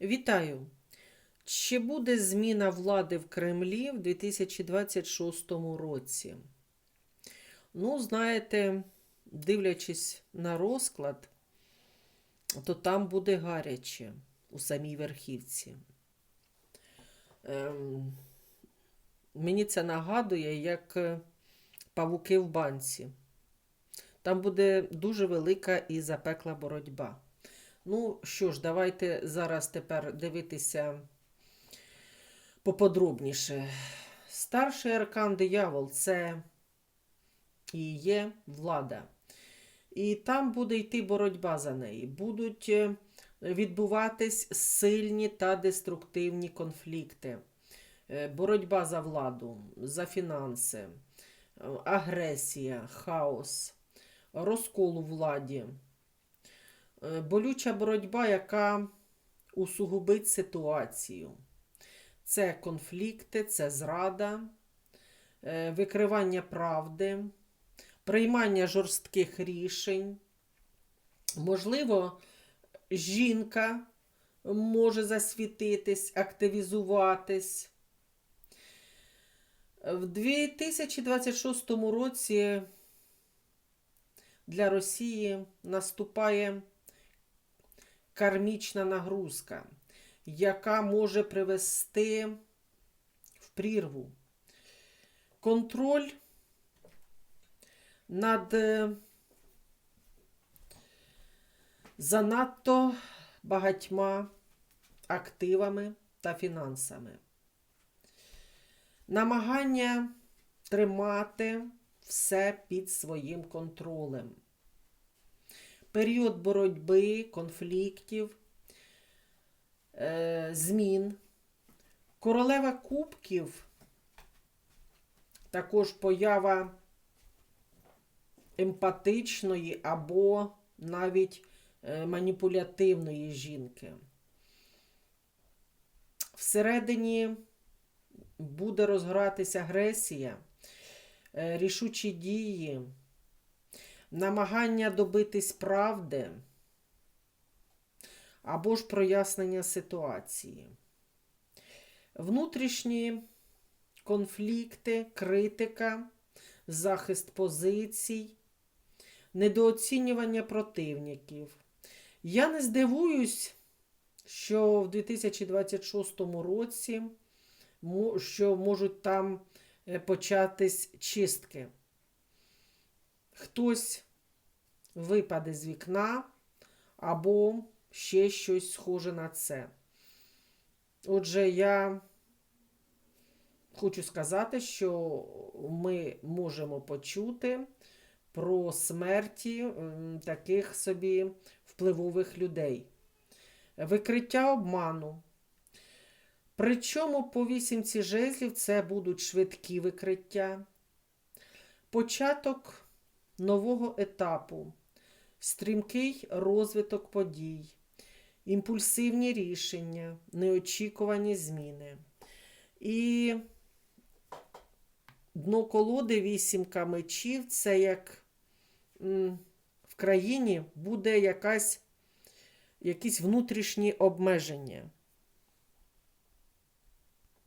Вітаю! Чи буде зміна влади в Кремлі в 2026 році? Ну, знаєте, дивлячись на розклад, то там буде гаряче у самій верхівці. Ем, мені це нагадує, як е, павуки в банці. Там буде дуже велика і запекла боротьба. Ну що ж, давайте зараз тепер дивитися поподробніше. Старший аркан диявол це і є влада. І там буде йти боротьба за неї. Будуть е, відбуватись сильні та деструктивні конфлікти. Е, Боротьба за владу, за фінанси, е, агресія, хаос, розкол у владі. Е, болюча боротьба, яка усугубить ситуацію. Це конфлікти, це зрада, е, викривання правди, приймання жорстких рішень. Можливо, жінка може засвітитись, активізуватись. В 2026 році для Росії наступає кармічна нагрузка, яка може привести в прірву. Контроль над е, занадто багатьма активами та фінансами. Намагання тримати все під своїм контролем період боротьби, конфліктів, е, змін. Королева кубків, також поява емпатичної або навіть е, маніпулятивної жінки. Всередині буде розгоратися агресія, е, рішучі дії намагання добитись правди або ж прояснення ситуації. Внутрішні конфлікти, критика, захист позицій, недооцінювання противників. Я не здивуюсь, що в 2026 році що можуть там е, початись чистки хтось випаде з вікна або ще щось схоже на це. Отже, я хочу сказати, що ми можемо почути про смерті таких собі впливових людей. Викриття обману. Причому по вісімці жезлів це будуть швидкі викриття. Початок нового етапу, стрімкий розвиток подій, імпульсивні рішення, неочікувані зміни. І дно колоди вісімка мечів це як в країні буде якась, якісь внутрішні обмеження.